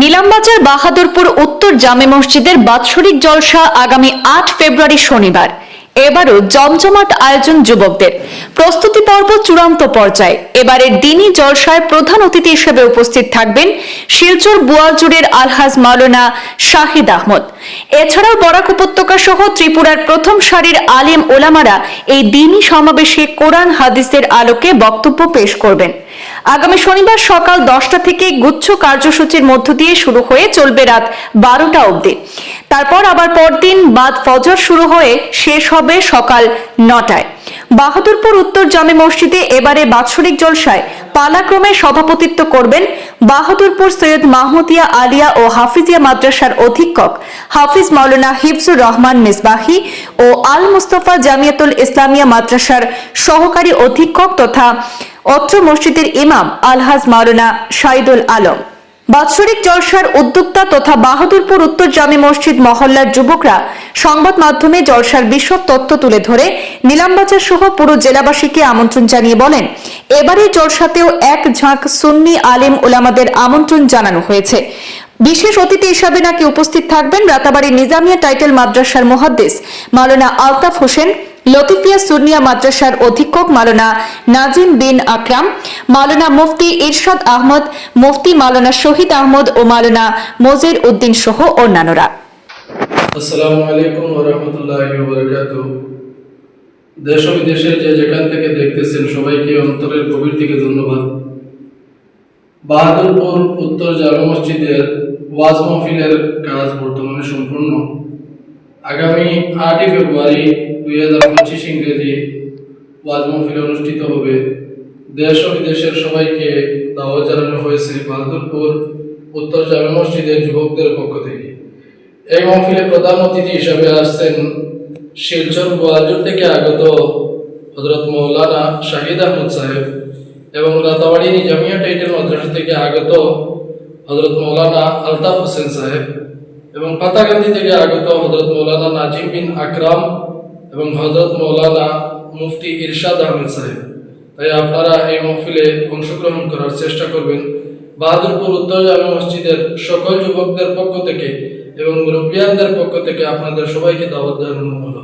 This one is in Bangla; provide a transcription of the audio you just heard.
নিলামবাজার, বাহাদুরপুর, উত্তর জামে মসজিদের বাৎসরিক জলসা আগামী আট ফেব্রুয়ারি শনিবার। এবারও জমজমাট আয়োজন যুবকদের। প্রস্তুতি পর্ব চূড়ান্ত পর্যায়ে। এবারের দিনই জলসায় প্রধান অতিথি হিসেবে উপস্থিত থাকবেন শিলচর বুয়ালজুড়ের আলহাজ মাওলানা শাহিদ আহমদ। এছাড়াও বরাক উপত্যকা সহ ত্রিপুরার প্রথম সারির আলিম ওলামারা এই দিনই সমাবেশে কোরআন হাদিসের আলোকে বক্তব্য পেশ করবেন। আগামী শনিবার সকাল দশটা থেকে গুচ্ছ কার্যসূচির মধ্য দিয়ে শুরু হয়ে চলবে রাত বারোটা অবধি। তারপর আবার পরদিন বাদ ফজর শুরু হয়ে শেষ হবে সকাল নটায়। বাহাদুরপুর উত্তর জামে মসজিদে এবারে বাৎসরিক জলসায় পালাক্রমে সভাপতিত্ব করবেন বাহাদুরপুর সৈয়দ মাহমুদিয়া আলিয়া ও হাফিজিয়া মাদ্রাসার অধীক্ষক হাফিজ মাওলানা হিফজুর রহমান মিসবাহি ও আল মুস্তফা জামিয়াতুল ইসলামিয়া মাদ্রাসার সহকারী অধীক্ষক তথা অত্র মসজিদের ইমাম আলহাজ মাওলানা শাহিদুল আলম। বাৎসরিক জলসার উদ্যোক্তা তথা বাহাদুরপুর উত্তর জামে মসজিদ মহল্লার যুবকরা সংবাদ মাধ্যমে জলসার বিশদ তথ্য তুলে ধরে নিলামবাজার সহ পুরো জেলাবাসীকে আমন্ত্রণ জানিয়ে বলেন এবারে জলসাতেও এক ঝাঁক সুন্নি আলেম ওলামাদের আমন্ত্রণ জানানো হয়েছে। বিশেষ অতিথি হিসাবে নাকি উপস্থিত থাকবেন রাতাবাড়ি নিজামিয়া টাইটেল মাদ্রাসার মুহাদ্দিস মাওলানা আলতাফ হোসেন লতিফিয়া সুরনিয়া মাদ্রাসার অধীক্ষক মাওলানা নাজিম বিন আকরাম মাওলানা মুফতি ইরশাদ আহমদ, মুফতি মাওলানা শহীদ আহমদ ও মাওলানা মজির উদ্দিন সহ অন্যান্যরা। আসসালামু আলাইকুম দেশ বিদেশে যে যেখান থেকে দেখতেছেন সবাইকে অন্তরের গভীর থেকে ধন্যবাদ। বাহাদুরপুর উত্তর জামা মসজিদের ওয়াজ মাহফিলের কাজ বর্তমানে সম্পূর্ণ। আগামী আটই ফেব্রুয়ারি দুই হাজার পঁচিশ ইংরেজি ওয়াজ অনুষ্ঠিত হবে। দেশ ও বিদেশের সবাইকে দাওয়াত জানানো হয়েছে বাহাদুরপুর উত্তর জামা মসজিদের যুবকদের পক্ষ থেকে। এই মহফিলে প্রধান অতিথি হিসাবে আসছেন শিলচর গোয়ালজুর থেকে আগত হজরত মৌলানা শাহিদ আহমদ সাহেব এবং রাতাবাড়ি নিজামিয়া টাইটেল মাদ্রাসা থেকে আগত হজরত মৌলানা আলতাফ হোসেন সাহেব। এবং পাতাকান্দি থেকে আগত হজরত মৌলানা নাজিম বিন আকরাম এবং হজরত মৌলানা মুফতি ইরশাদ আহমেদ সাহেব। তাই আপনারা এই মহফিলে অংশগ্রহণ করার চেষ্টা করবেন। বাহাদুরপুর উত্তর জামে মসজিদের সকল যুবকদের পক্ষ থেকে এবং মুরব্বিয়ানদের পক্ষ থেকে আপনাদের সবাইকে দাওয়াত জানানো হলো।